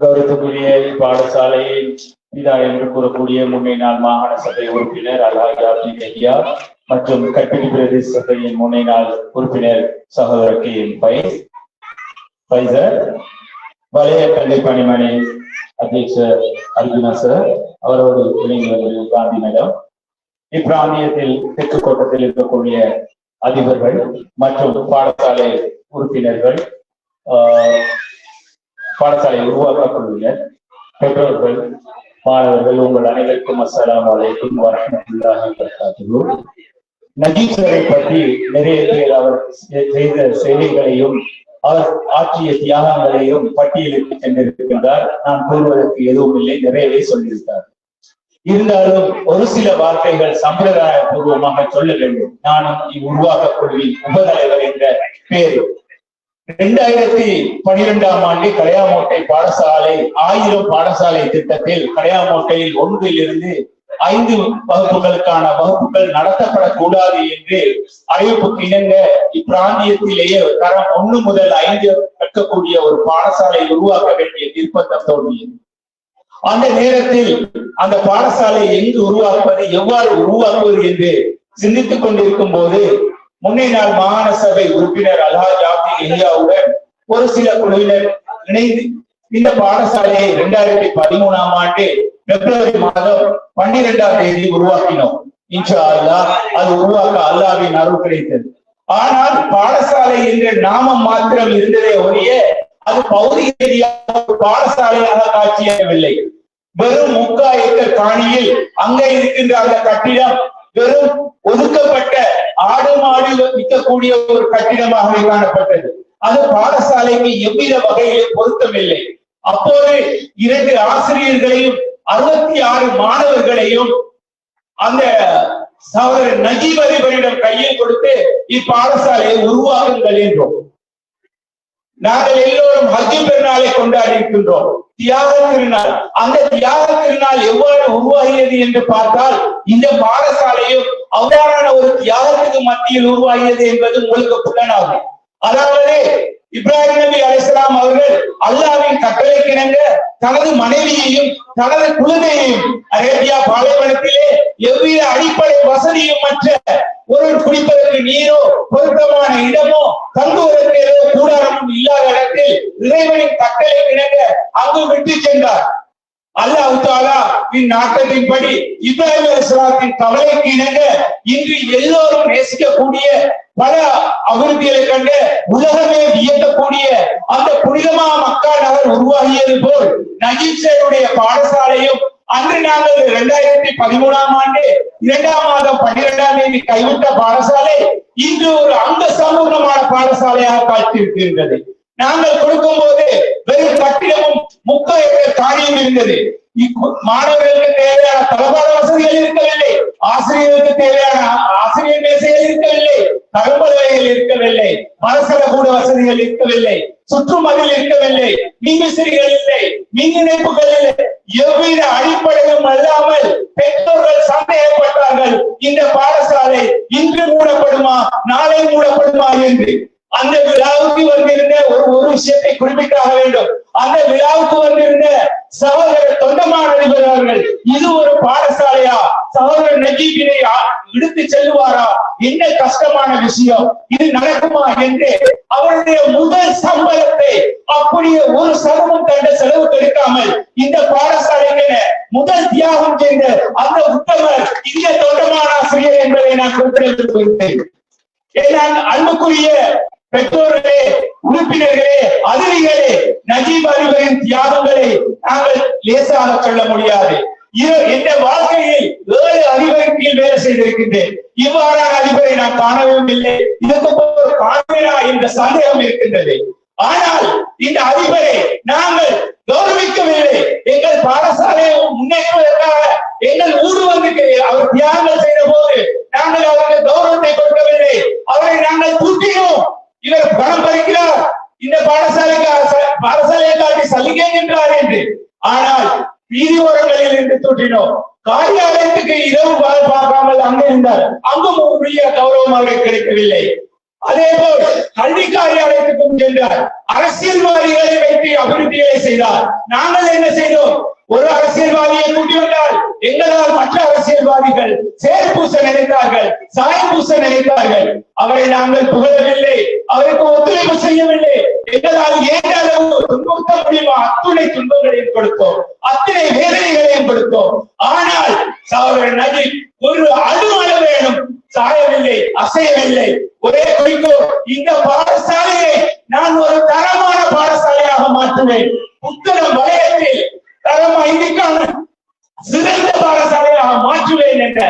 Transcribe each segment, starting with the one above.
கௌரவத்துக்குரிய பாடசாலையின் பிதா என்று கூறக்கூடிய முன்னை நாள் மாகாண சபை உறுப்பினர் அல்ஹாஜ் ஐயா மற்றும் கட்டிடி பிரதேச சபையின் முன்னை நாள் உறுப்பினர் சகோதரர் கே எம் பைசர் ஃபைசர் வலய கல்வி பணிமனை அத்தியட்சர் அர்ஜுனா சார் அவரோடு இணைந்து காந்தி மேடம். இப்பிராந்தியத்தில் தெற்கு கோட்டத்தில் இருக்கக்கூடிய அதிபர்கள் மற்றும் பாடசாலை உறுப்பினர்கள் ஆஹ், பாடசாலை உருவாக்க பெற்றோர்கள் மாணவர்கள் உங்கள் அனைவருக்கும் அஸ்லாம் வலைக்கும் வரஹ்மத்துல்லாஹி வபரகாத்துஹு. பற்றி நிறைய பேர் அவர் செய்த செய்திகளையும் அவர் ஆற்றிய தியாகங்களையும் பட்டியலிட்டு சென்றிருக்கின்றார். நான் கூறுவதற்கு எதுவும் இல்லை. நிறையவே சொல்லியிருக்கார் இருந்தாலும் ஒரு சில வார்த்தைகள் சம்பிரதாய பூர்வமாக சொல்ல வேண்டும். நானும் இவ்வுருவாக குழுவின் உபதலைவர் என்ற பேரில் இரண்டாயிரத்தி பனிரெண்டாம் ஆண்டு கடையாமோட்டை பாடசாலை ஆயிரம் பாடசாலை திட்டத்தில் கடையாமோட்டையில் ஒன்றிலிருந்து ஐந்து வகுப்புகளுக்கான வகுப்புகள் நடத்தப்படக்கூடாது என்று அறிவிப்புக்கு இணங்க இப்பிராந்தியத்திலேயே தரம் ஒண்ணு முதல் ஐந்து கற்கக்கூடிய ஒரு பாடசாலை உருவாக்க வேண்டிய நிர்பந்தம் தோன்றியது. அந்த நேரத்தில் அந்த பாடசாலை எங்கு உருவாக்குவது எவ்வாறு உருவாக்குவது என்று சிந்தித்துக் கொண்டிருக்கும் போது முன்னே நாள் மாகாண சபை உறுப்பினர் அல்ஹாஜ் இந்தியாவுடன் ஒரு சில குழுவினர் இணைந்து இந்த பாடசாலையை இரண்டாயிரத்தி பதிமூணாம் ஆண்டு பிப்ரவரி மாதம் பன்னிரெண்டாம் தேதி உருவாக்கினோம். இன்ஷா அல்லாஹ் அது உருவாக்க அல்லாவின் அருள் கிடைத்தது. ஆனால் பாடசாலை என்ற நாமம் மாத்திரம் இருந்ததே ஒழிய அது பௌதிக ரீதியாக பாடசாலையாக காட்சியகவில்லை வெறும் முக்கா ஏக்கர் காணியில் அங்க இருக்கின்ற அந்த கட்டிடம் வெறும் ஒதுக்கப்பட்ட மாடு ஒரு கட்டிடமாக காணப்பட்டது. அது பாடசாலைக்கு எவ்வித வகையிலும் பொருத்தமில்லை. அப்போது இரண்டு ஆசிரியர்களையும் அறுபத்தி ஆறு மாணவர்களையும் அந்த சகோதரர் நஜீப் அதிபரிடம் கையில் கொடுத்து இப்பாடசாலையை உருவாகுங்கள் என்றோம். நாங்கள் எல்லோரும் ஹஜ்ஜு பெருநாளை கொண்டாடி இருக்கின்றோம் தியாக திருநாள் அந்த தியாக திருநாள் எவ்வாறு உருவாகியது என்று பார்த்தால் இந்த பாடசாலையும் அவ்வாறான ஒரு தியாகத்துக்கு மத்தியில் உருவாகியது என்பது உங்களுக்கு புலனாகும். அதாவது இப்ராஹிம் நபி அலிஸ்லாம் அவர்கள் அல்லாவின் கட்டளைக்கிணங்க தனது மனைவியையும் தனது குழந்தையையும் அரேபியா பாலைவனத்திலே எவ்வித அடிப்படை வசதியும் மற்ற ஒரு குடிப்பதற்கு நீரோ பொருத்தமான இடமோ தங்குவதற்கு ஏதோ கூட இல்லாத இடத்தில் இறைவனின் கட்டளை கிணங்க அங்கு விட்டு சென்றார். அல்லாஹ் தாலா இந்நாட்டத்தின்படி இப்ராஹிம் இஸ்லாத்தின் கவலைக்கு இணங்க இன்று எல்லோரும் நேசிக்கக்கூடிய பல அபிவிருத்திகளை கண்டு உலகமே வியக்கக்கூடிய அந்த புனிதமா மக்கா நகர் உருவாகியது போல் நஜீப் சேருடைய பாடசாலையும் அன்று நாங்கள் இரண்டாயிரத்தி பதிமூணாம் ஆண்டு இரண்டாம் மாதம் பன்னிரெண்டாம் தேதி கைவிட்ட பாடசாலை இன்று ஒரு அங்க சமூகமான பாடசாலையாக காட்சியிருக்கின்றது நாங்கள் கொடுக்கும் போது வெறும் கட்டிடமும் முக்க காரியம் இருந்தது. மாணவர்களுக்கு தேவையான தளபாட வசதிகள் இருக்கவில்லை. ஆசிரியர்களுக்கு தேவையான ஆசிரியர் மேசைகள் இருக்கவில்லை. தகவல் இருக்கவில்லை. மரசல கூட வசதிகள் இருக்கவில்லை. சுற்றுமதில் இருக்கவில்லை மின்விசிறிகள் இல்லை மின் இணைப்புகள் இல்லை. எவ்வித அடிப்படையும் அல்லாமல் பெற்றோர்கள் சந்தேகப்பட்டார்கள் இந்த பாடசாலை இன்று மூடப்படுமா நாளை மூடப்படுமா என்று. அந்த விழாவுக்கு வந்திருந்த ஒரு ஒரு விஷயத்தை குறிப்பிட்டாக வேண்டும். அந்த விழாவுக்கு வந்திருந்த சகோதரர் தொண்டமான அவர்கள் இது ஒரு செய்வாரா? சகோதரர் நஜீபினை ஆ- இழுத்து செல்லுவாரா? என்ன கஷ்டமான விஷயம்? இது நடக்குமா என்று அவருடைய முதல் சம்பளத்தை அப்படியே ஒரு சதமும் கண்ட செலவு எடுக்காமல் இந்த பாடசாலைக்கு முதல் தியாகம் செய்த அந்த உத்தமர் இந்த தொண்டமான ஆசிரியர் என்பதை நான் குறிப்பிட ஏனால் அன்புக்குரிய பெற்றோர்களே உறுப்பினர்களே அதிரிகளே நஜீப் அறிவரின் தியாகங்களை நாங்கள் லேசாக சொல்ல முடியாது. இது வாழ்க்கையில் ஏழு அதிபரின் கீழ் வேலை செய்திருக்கின்றேன். இவ்வாறான அதிபரை நான் காணவும் இல்லை. இதற்கு ஒரு என்ற சந்தேகம் இருக்கின்றது. ஆனால் இந்த அதிபரை நாங்கள் கௌரவிக்கவில்லை. எங்கள் பாடசாலையை முன்னேற்றுவதற்காக எங்கள் ஊடு வந்து அவர் தியாகங்கள் செய்த போது நாங்கள் அவருக்கு கௌரவத்தை கொடுக்கவில்லை. அவரை நாங்கள் தூக்கினோம் இவர் பணம் பறிக்கிறார். இந்த பாடசாலைக்கு பாடசாலையை காட்டி சலுகைகின்றார் என்று. ஆனால் வீதி தொற்றினோம் காரியாலயத்துக்கு இரவு பார்க்காமல் அங்கே இருந்தார். அங்கும் உரிய கௌரவமாக கிடைக்கவில்லை. அதே போல் கல்வி காரியாலயத்துக்கும் சென்றார். அரசியல்வாதிகளை வைத்து அபிவிருத்திகளை செய்தார். நாங்கள் என்ன செய்தோம்? ஒரு அரசியல்வாதியை கூட்டி வந்தார். எங்களால் மற்ற அரசியல்வாதிகள் சேர் பூச நினைத்தார்கள் சாயம் பூச நினைத்தார்கள். அவரை நாங்கள் புகழவில்லை அவருக்கு ஒத்துழைப்பு செய்யவில்லை. எங்களால் ஏற்ற அளவு துன்புறுத்த முடியுமா அத்துணை துன்பங்களையும் கொடுத்தோம் அத்தனை வேதனைகளையும் கொடுத்தோம். ஆனால் சகோதரர் நதி ஒரு அழுமள வேணும் சாயவில்லை அசையவில்லை. ஒரே குறிக்கோள் இந்த பாடசாலையை நான் ஒரு தரமான பாடசாலையாக மாற்றுவேன். புத்தகம் வலயத்தில் தரம் ஐந்துக்கான மாற்றுவேன் என்ற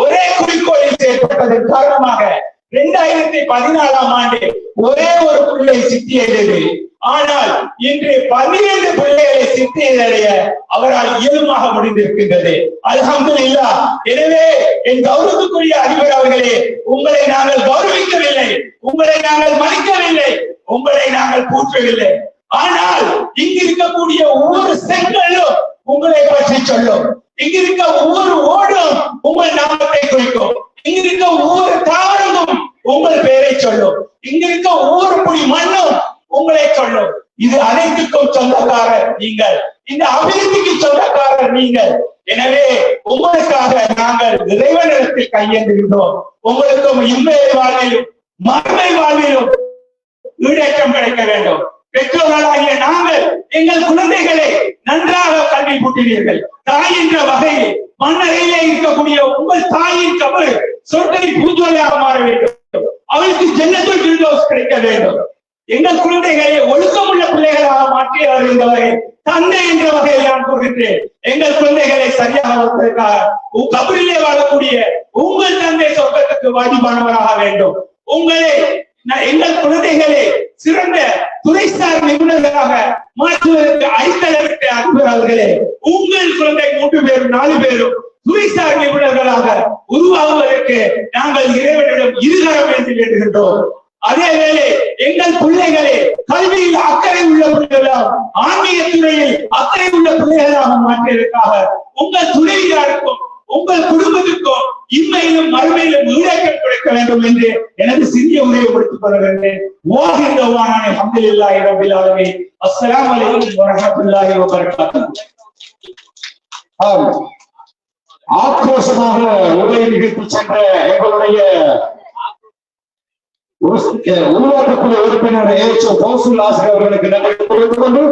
ஒரே குறிக்கோளில் செயல்பட்டதன் காரணமாக இரண்டாயிரத்தி பதினாலாம் ஆண்டு ஒரே ஒரு பிள்ளை சித்தியது ஆனால் இன்று பன்னிரண்டு பிள்ளைகளை சித்தியடைய அவரால் இயலுமாக முடிந்திருக்கின்றது. அல்ஹம்துலில்லா எனவே என் கௌரவத்துக்குரிய அதிபர் அவர்களே உங்களை நாங்கள் கௌரவிக்கவில்லை உங்களை நாங்கள் மதிக்கவில்லை உங்களை நாங்கள் போற்றவில்லை. ஆனால் இங்கு இருக்கக்கூடிய ஒவ்வொரு செங்கலும் உங்களை பற்றி சொல்லும். இங்க இருக்க ஒவ்வொரு ஓடும் உங்கள் நாமத்தை குறிக்கும். இங்க இருக்க ஒவ்வொரு தாவரமும் உங்கள் பெயரை சொல்லும். இங்க இருக்க ஒவ்வொரு புடி மண்ணும் உங்களை சொல்லும். இது அனைத்துக்கும் சொந்தக்காரர் நீங்கள். இந்த அபிவிருத்திக்கு சொந்தக்காரர் நீங்கள். எனவே உங்களுக்காக நாங்கள் இறைவனிடத்தில் கையேந்துகின்றோம் உங்களுக்கும் இன்மைய வாழ்விலும் மறுமை வாழ்விலும் ஈடேற்றம் கிடைக்க வேண்டும். பெற்றோர்களாகிய நாங்கள் எங்கள் குழந்தைகளை நன்றாக கல்வி தாய் என்ற வகையில் மண்ணறையிலே இருக்கக்கூடிய உங்கள் தாயின் கபல் சொற்களை பூஜையாக மாற வேண்டும். அவளுக்கு ஜன்னத்துல் பிரிதோஸ் கிடைக்க வேண்டும். எங்கள் குழந்தைகளை ஒழுக்கமுள்ள பிள்ளைகளாக மாற்றி என்ற தந்தை என்ற வகையில் நான் கூறுகின்றேன். எங்கள் குழந்தைகளை சரியாக வளர்ப்பதற்காக உ- கபரிலே வாழக்கூடிய உங்கள் தந்தை சொர்க்கத்துக்கு வாஜிபானவராக வேண்டும். உங்களை எங்கள் குழந்தைகளை சிறந்த துறைசார் நிபுணர்களாக மாற்றுவதற்கு அடித்தளவிட்ட அன்பர் உங்கள் குழந்தை மூன்று பேரும் நாலு பேரும் துணிசார் நிபுணர்களாக உருவாகுவதற்கு நாங்கள் இறைவனிடம் இருகரம் என்று கேட்டுகின்றோம். அதே வேளை எங்கள் பிள்ளைகளை கல்வியில் அக்கறை உள்ள பிள்ளைகளாக ஆன்மீக துறையில் அக்கறை உள்ள பிள்ளைகளாக மாற்றியதற்காக உங்கள் துணைவியாருக்கும் உங்கள் குடும்பத்துக்கும் இம்மையிலும் மறுமையிலும் ஈடேற்றம் கிடைக்க வேண்டும் என்று எனது சிறிய உரையை முடித்துக் கொள்கிறேன். ஓகின்ற வானானே அல்ஹம்துலில்லாஹி ரப்பில் ஆலமீன். அஸ்ஸலாமு அலைக்கும் வரஹ்மத்துல்லாஹி ஆக்ரோஷமாக உரை நிகழ்த்தி சென்ற எங்களுடைய உருவாக்கக்கூடிய உறுப்பினர் ஏ கௌசல் ஆசிரியர் அவர்களுக்கு நன்றி தெரிவித்துக் கொண்டு